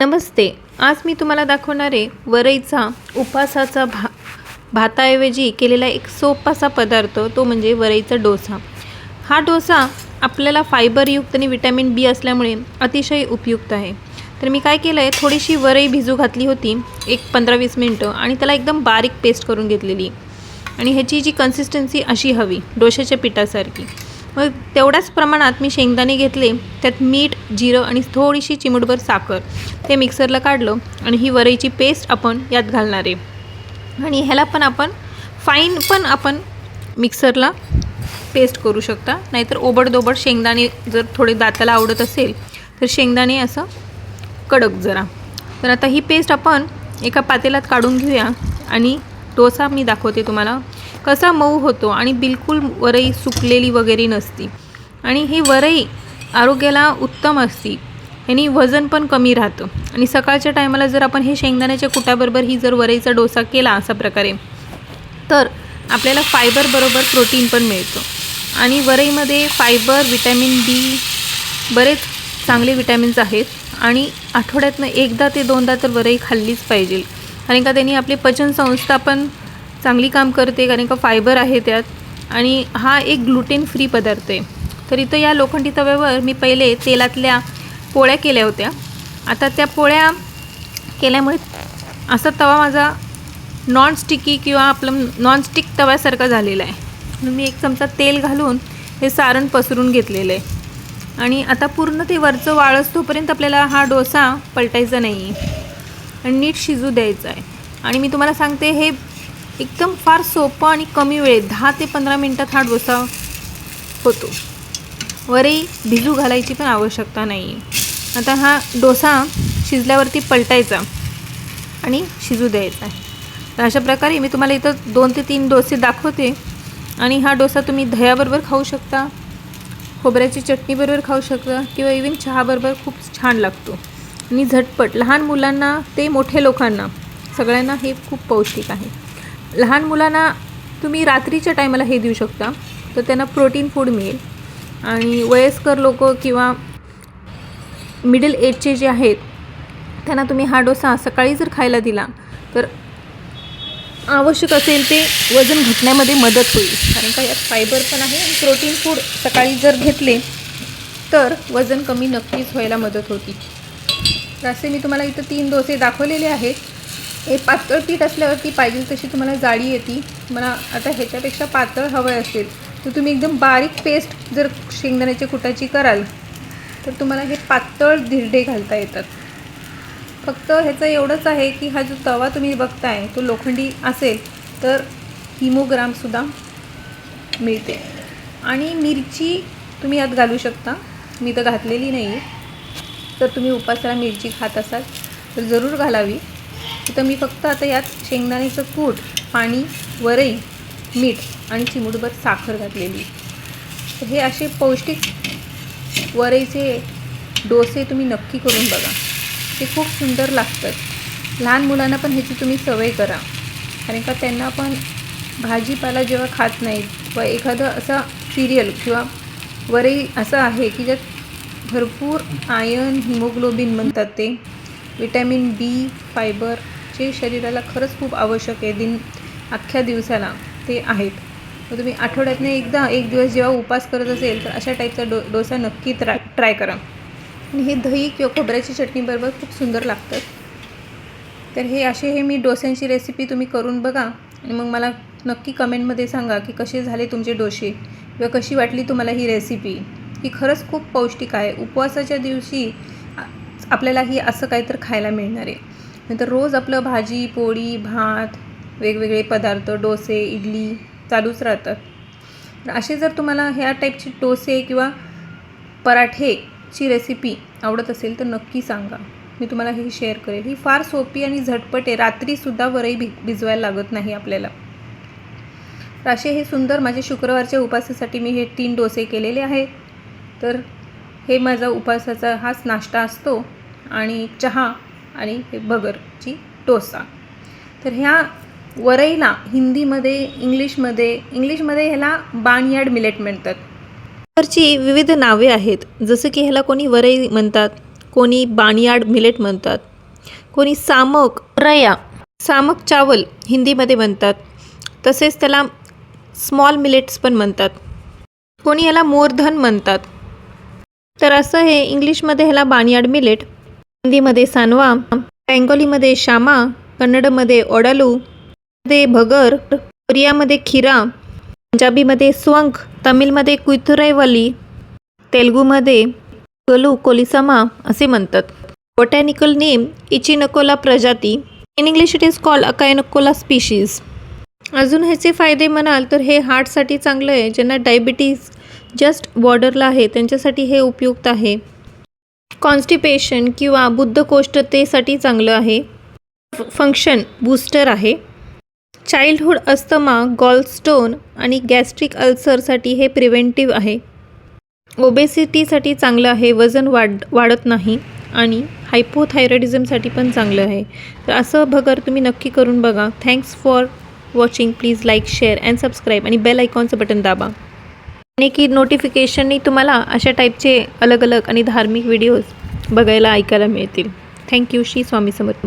नमस्ते. आज मी तुम्हाला दाखवणारे वरईचा उपासाचा भा भाताऐवजी केलेला एक सोपासा पदार्थ तो म्हणजे वरईचा डोसा. हा डोसा आपल्याला फायबरयुक्त आणि विटॅमिन बी असल्यामुळे अतिशय उपयुक्त आहे. तर मी काय केलं आहे थोडीशी वरई भिजू घातली होती एक पंधरा वीस मिनटं आणि त्याला एकदम बारीक पेस्ट करून घेतलेली. आणि ह्याची जी कन्सिस्टन्सी अशी हवी डोशाच्या पिठासारखी. मग तेवढ्याच प्रमाणात मी शेंगदाणे घेतले. त्यात मीठ जिरं आणि थोडीशी चिमूटभर साखर. ते मिक्सरला काढलं आणि ही वरईची पेस्ट आपण यात घालणार आहे. आणि ह्याला पण आपण फाईन पण आपण मिक्सरला पेस्ट करू शकता. नाहीतर ओबडदोबड शेंगदाणे जर थोडे दाताला आवडत असेल तर शेंगदाणे असं कडक जरा. तर आता ही पेस्ट आपण एका पातेल्यात काढून घेऊया आणि डोसा मी दाखवते तुम्हाला. कसा मऊ होतो आणि बिलकुल वरई सुकलेली वगैरे नसती. आणि ही वरई आरोग्याला उत्तम असती. ह्यानी वजन पण कमी राहतं. आणि सकाळच्या टायमाला जर आपण हे शेंगदाण्याच्या कुटाबरोबर ही जर वरईचा डोसा केला अशा प्रकारे तर आपल्याला फायबरबरोबर प्रोटीन पण मिळतं. आणि वरईमध्ये फायबर विटॅमिन बी बरेच चांगले विटॅमिन्स आहेत. आणि आठवड्यातनं एकदा ते दोनदा तर वरई खाल्लीच पाहिजे. कारण का त्यांनी आपली पचनसंस्था पण चांगली काम करते कारण का फायबर आहे त्यात. आणि हा एक ग्लुटेन फ्री पदार्थ आहे. तर इथं या लोखंडी तव्यावर मी पहिले तेलातल्या पोळ्या केल्या होत्या. आता त्या पोळ्या केल्यामुळे असा तवा माझा नॉनस्टिकी किंवा आपलं नॉनस्टिक तव्यासारखा झालेला आहे. म्हणून मी एक चमचा तेल घालून हे सारण पसरून घेतलेलं आहे. आणि आता पूर्ण ते वरचं वाळस तोपर्यंत आपल्याला हा डोसा पलटायचा नाही आहे आणि नीट शिजू द्यायचा आहे. आणि मी तुम्हाला सांगते हे एकदम फार सोपं आणि कमी वेळेत दहा ते पंधरा मिनटात हा डोसा होतो. वरही भिजू घालायची पण आवश्यकता नाही आता हा डोसा शिजल्यावरती पलटायचा आणि शिजू द्यायचा आहे. तर अशा प्रकारे मी तुम्हाला इथं दोन ते तीन डोसे दाखवते आणि हा डोसा तुम्ही दह्याबरोबर खाऊ शकता खोबऱ्याची चटणीबरोबर खाऊ शकता किंवा इवन चहाबरोबर खूप छान लागतो. आणि झटपट लहान मुलांना ते मोठे लोकांना सगळ्यांना हे खूप पौष्टिक आहे. लहान मुलांना तुम्ही रात्रीच्या टायमाला हे देऊ शकता. तर त्यांना प्रोटीन फूड मिळेल. आणि वयस्कर लोक किंवा मिडल एजचे जे आहेत त्यांना तुम्ही हा डोसा सकाळी जर खायला दिला तर आवश्यक असेल ते वजन घटण्यामध्ये मदत होईल. कारण का यात फायबर पण आहे आणि प्रोटीन फूड सकाळी जर घेतले तर वजन कमी नक्कीच व्हायला मदत होती. तर असे मी तुम्हाला इथं तीन डोसे दाखवलेले आहेत. हे पातळ पीठ असल्यावरती पाहिजे तशी तुम्हाला जाळी येते. मला आता ह्याच्यापेक्षा पातळ हवं असेल तर तुम्ही एकदम बारीक पेस्ट जर शेंगदाण्याच्या कुटाची कराल तर तुम्हाला हे पातळ धिरडे घालता येतात. फक्त ह्याचं एवढंच आहे की हा जो तवा तुम्ही बघताय तो लोखंडी असेल तर हिमोग्रामसुद्धा मिळते. आणि मिरची तुम्ही यात घालू शकता. मी तर घातलेली नाही तर तुम्ही उपासाला मिरची खात असाल तर जरूर घालावी. तर मी फक्त आता यात शेंगदाण्याचं कूट पाणी वरई मीठ आणि चिमुटभर साखर घातलेली. तर हे असे पौष्टिक वरईचे डोसे तुम्ही नक्की करून बघा. ते खूप सुंदर लागतात. लहान मुलांना पण ह्याची तुम्ही सवय करा. कारण का त्यांना पण भाजीपाला जेव्हा खात नाहीत किंवा एखादं असा सिरियल किंवा वरई असं आहे की ज्यात भरपूर आयन हिमोग्लोबिन म्हणतात ते. विटॅमिन बी फायबर जे शरीराला खरंच खूप आवश्यक आहे दिन अख्ख्या दिवसाला ते आहेत. मग तुम्ही आठवड्यातनं एकदा एक दिवस जेव्हा उपास करत असेल तर अशा टाईपचा डो डोसा नक्की ट्राय ट्राय करा. आणि हे दही किंवा खोबऱ्याची चटणीबरोबर खूप सुंदर लागतात तर हे असे हे मी डोस्यांची रेसिपी तुम्ही करून बघा. आणि मग मला नक्की कमेंटमध्ये सांगा की कसे झाले तुमचे डोसे किंवा कशी वाटली तुम्हाला ही रेसिपी ही खरंच खूप पौष्टिक आहे. उपवासाच्या दिवशी आपल्याला ही असं काहीतरी खायला मिळणार आहे. नंतर रोज आपलं भाजी पोळी भात वेगवेगळे पदार्थ डोसे इडली चालूच राहतात. तर असे जर तुम्हाला ह्या टाईपचे डोसे किंवा पराठेची रेसिपी आवडत असेल तर नक्की सांगा. मी तुम्हाला ही शेअर करेल. ही फार सोपी आणि झटपट आहे. रात्रीसुद्धा वरही भि भिजवायला लागत नाही आपल्याला. तर असे हे सुंदर माझे शुक्रवारच्या उपासासाठी मी हे तीन डोसे केलेले आहेत. तर हे माझा उपासाचा हाच नाश्ता असतो आणि चहा आणि हे भगरची डोसा. तर ह्या वरईला हिंदीमध्ये इंग्लिशमध्ये इंग्लिशमध्ये ह्याला बाणयार्ड मिलेट म्हणतात. वरची विविध नावे आहेत जसं की ह्याला कोणी वरई म्हणतात कोणी बानियाड मिलेट म्हणतात कोणी सामक रया. सामक चावल हिंदीमध्ये म्हणतात तसेच त्याला स्मॉल मिलेट्स पण म्हणतात कोणी याला मोरधन म्हणतात तर असं हे इंग्लिशमध्ये ह्याला बानियाड मिलेट हिंदीमध्ये सानवा बेंगोलीमध्ये शामा कन्नडमध्ये ओडालू मध्ये भगर कोरियामध्ये खिरा पंजाबीमध्ये स्वंक तमिळमध्ये कुथुरैवली तेलगूमध्ये गलू कोलिसमा असे म्हणतात. बॉटॅनिकल नेम इचिनकोला प्रजाती. In English it is call अकायनकोला species. अजून ह्याचे फायदे म्हणाल तर हे हार्टसाठी चांगलं आहे ज्यांना डायबिटीज जस्ट बॉर्डरला आहे त्यांच्यासाठी हे उपयुक्त आहे. कॉन्स्टिपेशन किंवा बुद्धकोष्ठतेसाठी चांगलं आहे. फंक्शन बूस्टर आहे. चाइल्डहूड अस्थमा गॉलस्टोन आणि गॅस्ट्रिक अल्सरसाठी हे प्रिव्हेंटिव्ह आहे. ओबेसिटीसाठी चांगलं आहे वजन वाढ वाढत नाही आणि हायपोथायरॉइडिझमसाठी पण चांगलं आहे. तर असं भगर तुम्ही नक्की करून बघा. Thanks for watching please like share and subscribe आणि बेल आयकॉनचं बटन दाबा. आणि की नोटिफिकेशननी तुम्हाला अशा टाईपचे अलग अलग आणि धार्मिक व्हिडिओज बघायला ऐकायला मिळतील. Thank you Shri Swami Samarth.